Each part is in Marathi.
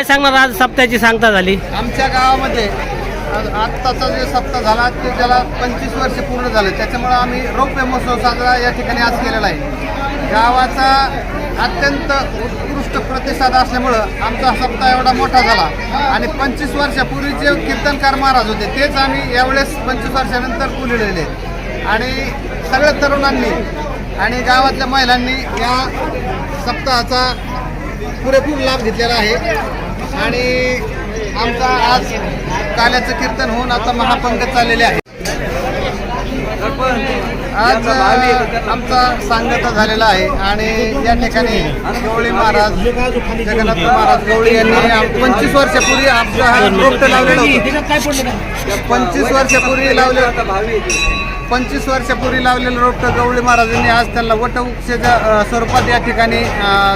काय सांगणार आज सप्त्याची सांगता झाली? आमच्या गावामध्ये आत्ताचा जे सप्ताह झाला ते त्याला पंचवीस वर्ष पूर्ण झालं. त्याच्यामुळे आम्ही रौप्य महोत्सव साजरा या ठिकाणी आज केलेला आहे. गावाचा अत्यंत उत्कृष्ट प्रतिसाद असल्यामुळं आमचा सप्ताह एवढा मोठा झाला. आणि पंचवीस वर्षापूर्वी जे कीर्तनकार महाराज होते तेच आम्ही यावेळेस पंचवीस वर्षानंतर पुरलेले आणि सगळ्या तरुणांनी आणि गावातल्या महिलांनी या सप्ताहाचा पुरेपूर लाभ घेतलेला आहे. आणि आमचा आज काल्याचं कीर्तन होऊन आता महापंगत चाललेले आहे. आज आमचा सांगता झालेला आहे आणि या ठिकाणी गवळी महाराज जगन्नाथ महाराज गवळी यांनी पंचवीस वर्षापूर्वी आमचा हा रोपट लावलेला होता. पंचवीस वर्षापूर्वी लावले पंचवीस वर्षापूर्वी लावलेलं रोपटं गवळी महाराजांनी आज त्यांना वटवृक्षाच्या स्वरूपात या ठिकाणी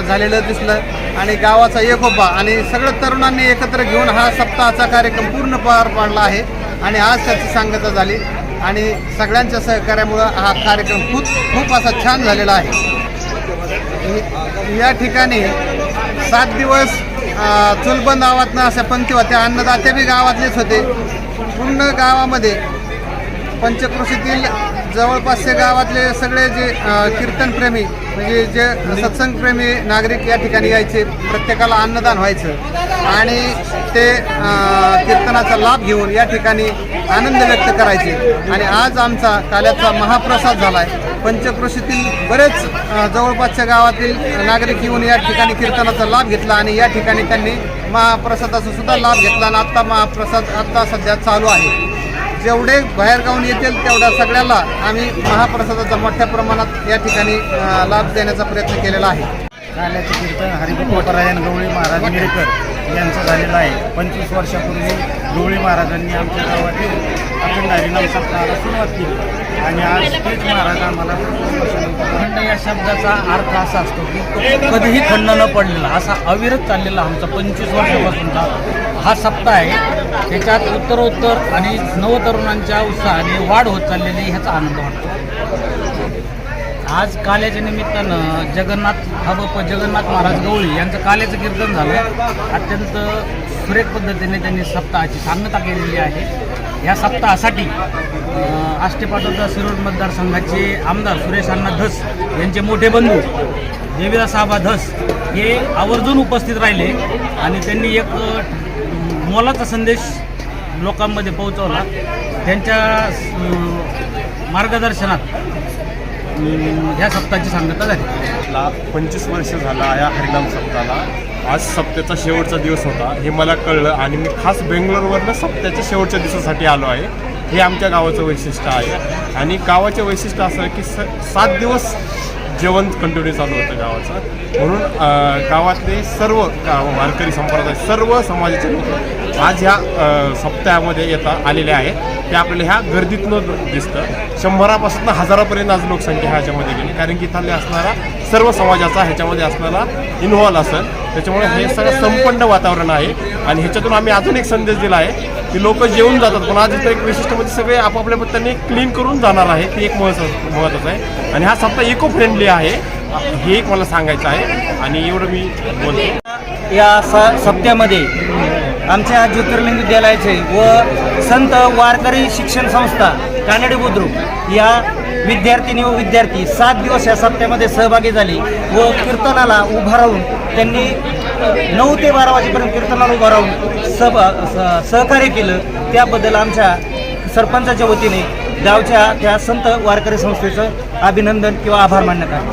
झालेलं दिसलं. आणि गावाचा एकोपा आणि सगळं तरुणांनी एकत्र घेऊन हा सप्ताहाचा कार्यक्रम पूर्ण पार पाडला आहे. आणि आज त्याची सांगता झाली. आणि सगळ्यांच्या सहकार्यामुळं हा कार्यक्रम खूप खूप असा छान झालेला आहे. या ठिकाणी सात दिवस चुलबंद गावातनं अशा पंक्ती होत्या अन्नदाते बी गावातलेच होते. पूर्ण गावामध्ये पंचकृषीतील जवळपासचे गावातले सगळे जे कीर्तनप्रेमी म्हणजे जे सत्संगप्रेमी नागरिक या ठिकाणी यायचे प्रत्येकाला अन्नदान व्हायचं. आणि ते कीर्तनाचा लाभ घेऊन या ठिकाणी आनंद व्यक्त करायचे. आणि आज आमचा काल्याचा महाप्रसाद झाला आहे पंचक्रोशीतील बरेच जवळपासच्या गावातील नागरिक येऊन या ठिकाणी कीर्तनाचा लाभ घेतला आणि या ठिकाणी त्यांनी महाप्रसादाचा सुद्धा लाभ घेतला. आणि आत्ता महाप्रसाद आत्ता सध्या चालू आहे. जेवढे बाहेरगावून येतील तेवढ्या सगळ्याला आम्ही महाप्रसादाचा मोठ्या प्रमाणात या ठिकाणी लाभ देण्याचा प्रयत्न केलेला आहे. काल्याचे कीर्तन हरिभक्तरायण गवळी महाराज निळेकर यांचं झालेलं आहे. पंचवीस वर्षापूर्वी गवळी महाराजांनी आमच्या गावातील अखंड हरिनाम सप्ताहाला सुरुवात केली. आणि आज तेच महाराज आम्हाला पंचवीस खंड या शब्दाचा अर्थ असा असतो की कधीही खंड न पडलेला असा अविरत चाललेला आमचा पंचवीस वर्षापासूनचा हा सप्ताह आहे. त्याच्यात उत्तरोत्तर आणि नवतरुणांच्या उत्साहाने वाढ होत चाललेली ह्याचा आनंद वाटतो आज काल्याच्या निमित्तानं जगन्नाथ हबप जगन्नाथ महाराज गवळी यांचं काल्याचं कीर्तन झालं. अत्यंत सुरेख पद्धतीने त्यांनी सप्ताहाची सांगता केलेली आहे. या सप्ताहासाठी आष्टेपाटोदा शिरोड मतदारसंघाचे आमदार सुरेश अण्णा धस यांचे मोठे बंधू देवीदास आबा धस हे आवर्जून उपस्थित राहिले आणि त्यांनी एक मोलाचा संदेश लोकांमध्ये पोहोचवला. त्यांच्या मार्गदर्शनात ह्या सप्ताहाची सांगता झाली. ला पंचवीस वर्ष झाला या हरिनाम सप्ताहाला. आज सप्त्याचा शेवटचा दिवस होता हे मला कळलं आणि मी खास बेंगलोरवरनं सप्त्याच्या शेवटच्या दिवसासाठी आलो आहे. हे आमच्या गावाचं वैशिष्ट्य आहे. आणि गावाचे वैशिष्ट्य असं आहे की स सात दिवस जेवण कंटिन्यू चालू होतं गावाचं. म्हणून गावातले सर्व वारकरी संप्रदाय सर्व समाजाचे लोक आज ह्या सप्ताहामध्ये येता आलेले आहेत ते आपल्याला ह्या गर्दीतनं दिसतं. शंभरापासून हजारापर्यंत आज लोकसंख्या ह्याच्यामध्ये गेली. कारण की इथले असणारा सर्व समाजाचा ह्याच्यामध्ये असणारा इन्व्हॉल्व असेल. त्याच्यामुळे हे सगळं संपन्न वातावरण आहे. आणि ह्याच्यातून आम्ही अजून एक संदेश दिला आहे. की लोक जेवून जातात. पण आज इथं एक विशिष्ट म्हणजे सगळे आपापल्या पत्त्याने क्लीन करून जाणार आहे. ते एक महत्वाचं महत्त्वाचं आहे. आणि हा सप्ताह इको फ्रेंडली आहे. हे एक मला सांगायचं आहे. आणि एवढं मी बोलतो. या स सप्त्यामध्ये आमच्या ज्योतिर्लिंग विद्यालयाचे व संत वारकरी शिक्षण संस्था कानडी बुद्रुक या विद्यार्थिनी व विद्यार्थी सात दिवस या सप्त्यामध्ये सहभागी झाले व कीर्तनाला उभा राहून त्यांनी नऊ ते बारा वाजेपर्यंत कीर्तनाला उभा राहून सहभा स- सहकार्य केलं. त्याबद्दल आमच्या सरपंचाच्या वतीने गावच्या त्या संत वारकरी संस्थेचं अभिनंदन किंवा आभार मानण्यात आले.